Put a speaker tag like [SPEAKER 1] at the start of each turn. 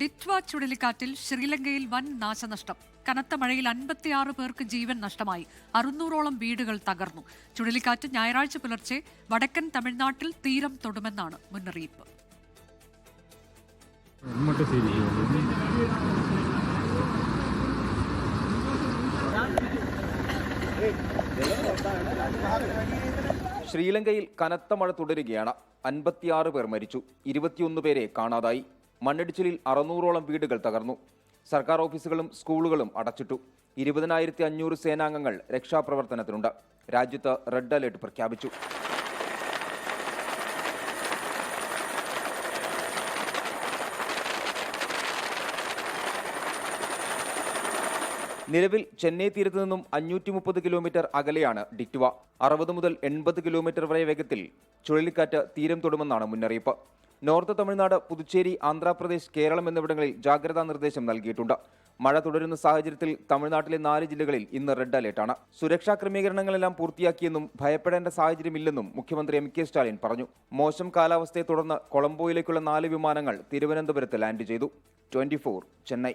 [SPEAKER 1] ഡിറ്റ്വ ചുഴലിക്കാറ്റിൽ ശ്രീലങ്കയിൽ വൻ നാശനഷ്ടം. കനത്ത മഴയിൽ അൻപത്തിയാറ് പേർക്ക് ജീവൻ നഷ്ടമായി. അറുന്നൂറോളം വീടുകൾ തകർന്നു. ചുഴലിക്കാറ്റ് ഞായറാഴ്ച പുലർച്ചെ വടക്കൻ തമിഴ്നാട്ടിൽ തീരം തൊടുമെന്നാണ് മുന്നറിയിപ്പ്.
[SPEAKER 2] ശ്രീലങ്കയിൽ കനത്ത മഴ തുടരുകയാണ്. അൻപത്തിയാറ് പേർ മരിച്ചു. ഇരുപത്തിയൊന്ന് പേരെ കാണാതായി. മണ്ണിടിച്ചിലിൽ അറുന്നൂറോളം വീടുകൾ തകർന്നു. സർക്കാർ ഓഫീസുകളും സ്കൂളുകളും അടച്ചിട്ടു. ഇരുപതിനായിരത്തി അഞ്ഞൂറ് സേനാംഗങ്ങൾ രക്ഷാപ്രവർത്തനത്തിനുണ്ട്. രാജ്യത്ത് റെഡ് അലേർട്ട് പ്രഖ്യാപിച്ചു. നിലവിൽ ചെന്നൈ തീരത്ത് നിന്നും അഞ്ഞൂറ്റി മുപ്പത് കിലോമീറ്റർ അകലെയാണ് ഡിറ്റുവ. അറുപത് മുതൽ എൺപത് കിലോമീറ്റർ വരെ വേഗത്തിൽ ചുഴലിക്കാറ്റ് തീരം തൊടുമെന്നാണ് മുന്നറിയിപ്പ്. നോർത്ത് തമിഴ്നാട് പുതുച്ചേരി ആന്ധ്രാപ്രദേശ് കേരളം എന്നിവിടങ്ങളിൽ ജാഗ്രതാ നിർദ്ദേശം നൽകിയിട്ടുണ്ട്. മഴ തുടരുന്ന സാഹചര്യത്തിൽ തമിഴ്നാട്ടിലെ നാല് ജില്ലകളിൽ ഇന്ന് റെഡ് അലേർട്ടാണ്. സുരക്ഷാ ക്രമീകരണങ്ങളെല്ലാം പൂർത്തിയാക്കിയെന്നും ഭയപ്പെടേണ്ട സാഹചര്യമില്ലെന്നും മുഖ്യമന്ത്രി എം കെ സ്റ്റാലിൻ പറഞ്ഞു. മോശം കാലാവസ്ഥയെ തുടർന്ന് കൊളംബോയിലേക്കുള്ള നാല് വിമാനങ്ങൾ തിരുവനന്തപുരത്ത് ലാൻഡ് ചെയ്തു. ട്വന്റി ചെന്നൈ.